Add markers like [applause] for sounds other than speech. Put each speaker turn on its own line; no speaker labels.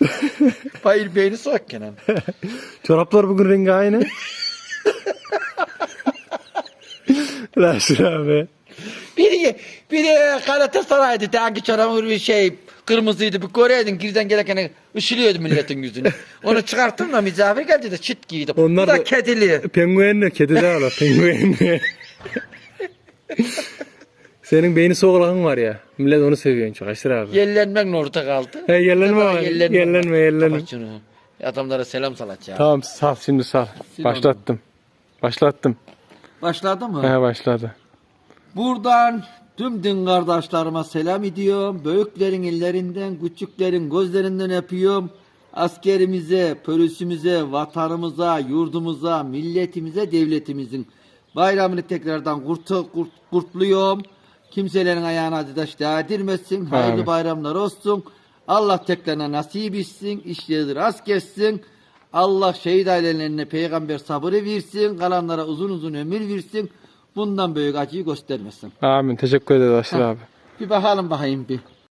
[laughs] Bayır beyni sok Kenan. [laughs]
Çoraplar bugün rengi aynı. [laughs] Raşit abi.
Biri, biri Galatasaray'dı. Hangi çorabı bir şey kırmızıydı. Bir göreydin girden gelirken ışılıyordu milletin yüzünü. Onu çıkarttım da misafir geldi de çit giydim.
Onlar
Bu da
da-
kedili.
Penguenle kedi de ala penguenle. Senin beyni soğulağın var ya. Millet onu seviyor çok Aşır abi.
Yellenmek orada kaldı.
He yerlenme var.
Yellenme,
Yerlenme yerlenme.
Kapat şunu. Adamlara selam salat ya.
Tamam sal şimdi sal.
Sil
Başlattım. Başlattım.
Başladı mı?
He başladı.
Buradan tüm din kardeşlerime selam ediyorum. Büyüklerin ellerinden, küçüklerin gözlerinden öpüyorum. Askerimize, polisimize, vatanımıza, yurdumuza, milletimize, devletimizin bayramını tekrardan kurtu, kurt, kurtluyorum. Kimselerin ayağına adaş değdirmesin. Hayırlı
Amin.
bayramlar olsun. Allah tekrarına nasip etsin. İşleri rast kessin. Allah şehit ailelerine peygamber sabrı versin. Kalanlara uzun uzun ömür versin. Bundan büyük acıyı göstermesin.
Amin. Teşekkür ederiz Aşır abi.
Bir bakalım bakayım bir.